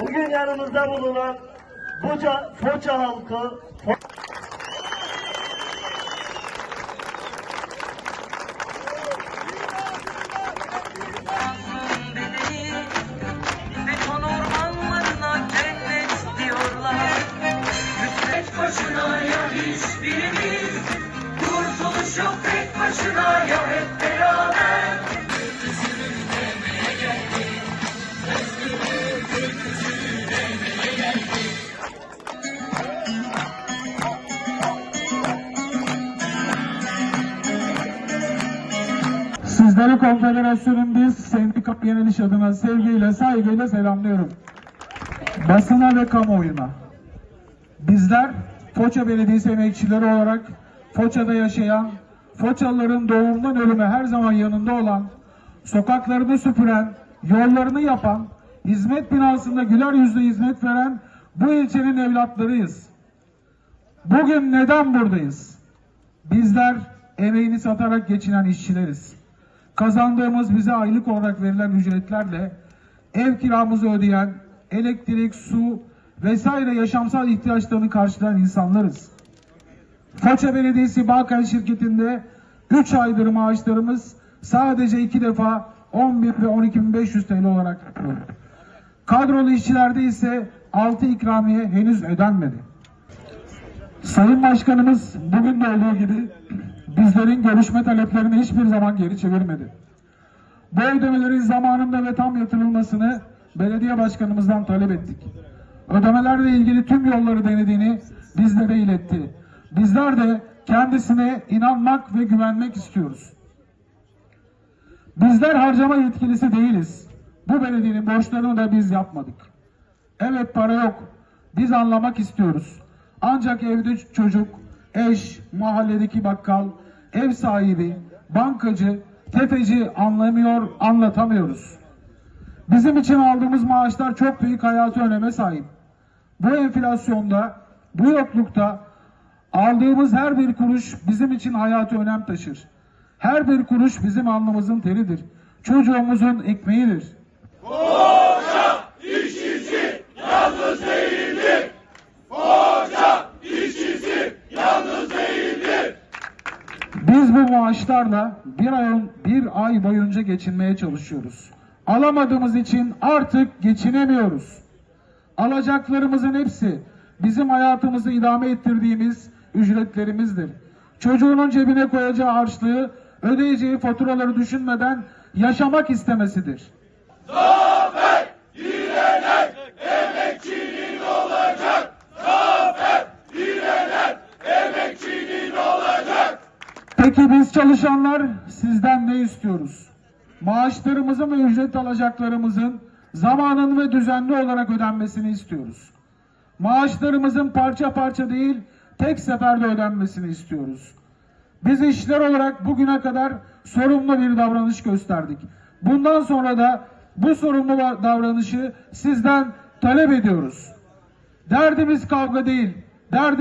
bugün yanımızda bulunan Foça, Foça halkı, ya hiçbirimiz Kurtuluş yok tek başına ya hep beraber Sizleri konfederasyonun biz sendika yeniliş adına sevgiyle, saygıyla selamlıyorum. Basına ve kamuoyuna. Bizler Foça Belediyesi emekçileri olarak Foça'da yaşayan, Foçalıların doğumundan ölüme her zaman yanında olan, sokaklarını süpüren, yollarını yapan, hizmet binasında güler yüzlü hizmet veren bu ilçenin evlatlarıyız. Bugün neden buradayız? Bizler emeğini satarak geçinen işçileriz. Kazandığımız bize aylık olarak verilen ücretlerle ev kiramızı ödeyen, elektrik, su vesaire yaşamsal ihtiyaçlarını karşılayan insanlarız. Foça Belediyesi Balkan şirketinde 3 aydır maaşlarımız sadece 2 defa 11 ve 12.500 TL olarak yapılıyor. Kadrolu işçilerde ise 6 ikramiye henüz ödenmedi. Sayın Başkanımız bugün de olduğu gibi bizlerin görüşme taleplerini hiçbir zaman geri çevirmedi. Bu ödemelerin zamanında ve tam yatırılmasını belediye başkanımızdan talep ettik. Ödemelerle ilgili tüm yolları denediğini bizlere iletti. Bizler de kendisine inanmak ve güvenmek istiyoruz. Bizler harcama yetkilisi değiliz. Bu belediyenin borçlarını da biz yapmadık. Evet para yok. Biz anlamak istiyoruz. Ancak evde çocuk, eş, mahalledeki bakkal, ev sahibi, bankacı, tefeci anlamıyor, anlatamıyoruz. Bizim için aldığımız maaşlar çok büyük hayati öneme sahip. Bu enflasyonda, bu yoklukta aldığımız her bir kuruş bizim için hayati önem taşır. Her bir kuruş bizim alnımızın teridir. Çocuğumuzun ekmeğidir. Biz bu maaşlarla bir ay, bir ay boyunca geçinmeye çalışıyoruz. Alamadığımız için artık geçinemiyoruz. Alacaklarımızın hepsi bizim hayatımızı idame ettirdiğimiz ücretlerimizdir. Çocuğunun cebine koyacağı harçlığı, ödeyeceği faturaları düşünmeden yaşamak istemesidir. Peki çalışanlar sizden ne istiyoruz? Maaşlarımızın ve ücret alacaklarımızın zamanın ve düzenli olarak ödenmesini istiyoruz. Maaşlarımızın parça parça değil, tek seferde ödenmesini istiyoruz. Biz işçiler olarak bugüne kadar sorumlu bir davranış gösterdik. Bundan sonra da bu sorumlu davranışı sizden talep ediyoruz. Derdimiz kavga değil, derdimiz